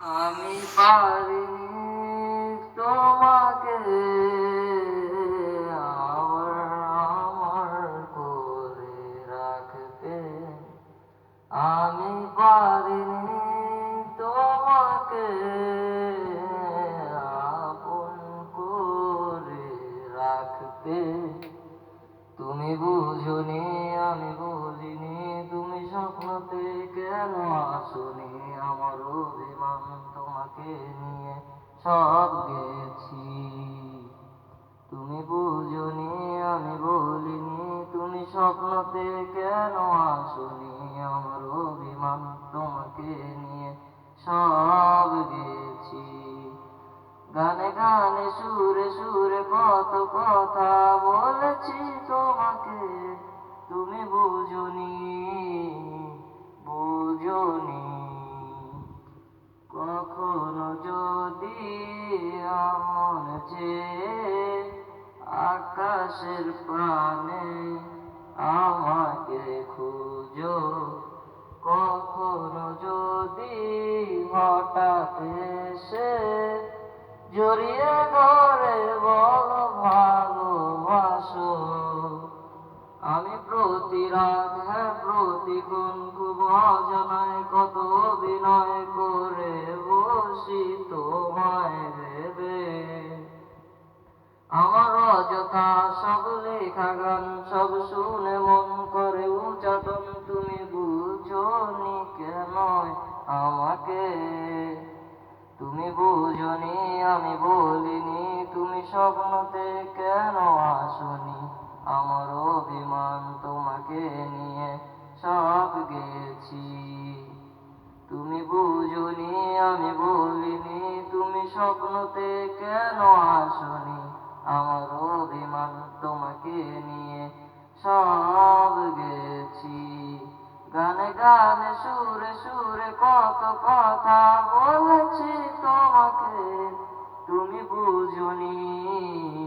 আমি পারিনি তোমাকে, আবার আমার করে রাখতে। আমি পারিনি তোমাকে, আপন করে রাখতে। তুমি বুঝনি, আমি বলিনি তুমি স্বপ্নতে কেন আসনি আমার অভিমান তোমাকে নিয়ে সব গেছি। তুমি বুঝনি, আমি বলিনি, তুমি স্বপ্নতে কেন আসনি? আমার অভিমান তোমাকে নিয়ে সব গেছি। গানে গানে, সুরে সুরে কত কথা বলেছি তোমাকে। তুমি বুঝনি কখনো যদি আমন যে আকাশের প্রাণে আমাকে খুঁজো কখনো যদি হঠাৎ এসে জড়িয়ে ধরে খুব অজানায় কত অভিনয় করে বসি তোমায় ভেবে। আমার অযথা সব লেখা গান, সব শুনে মন করে উচাটন, তুমি বুঝনি কেন আমাকে? তুমি বুঝনি আমি বলিনি, তুমি স্বপ্নতে কেন আসনি? আমার অভিমান তোমাকে নিয়ে সব গেছি তুমি বুঝুনি, আমি বলিনি, তুমি স্বপ্নতে কেন আসনি? আমার অভিমান তোমাকে নিয়ে সব গেছি গানে গানে, সুরে সুরে কত কথা বলেছি তোমাকে। তুমি বুঝুনি।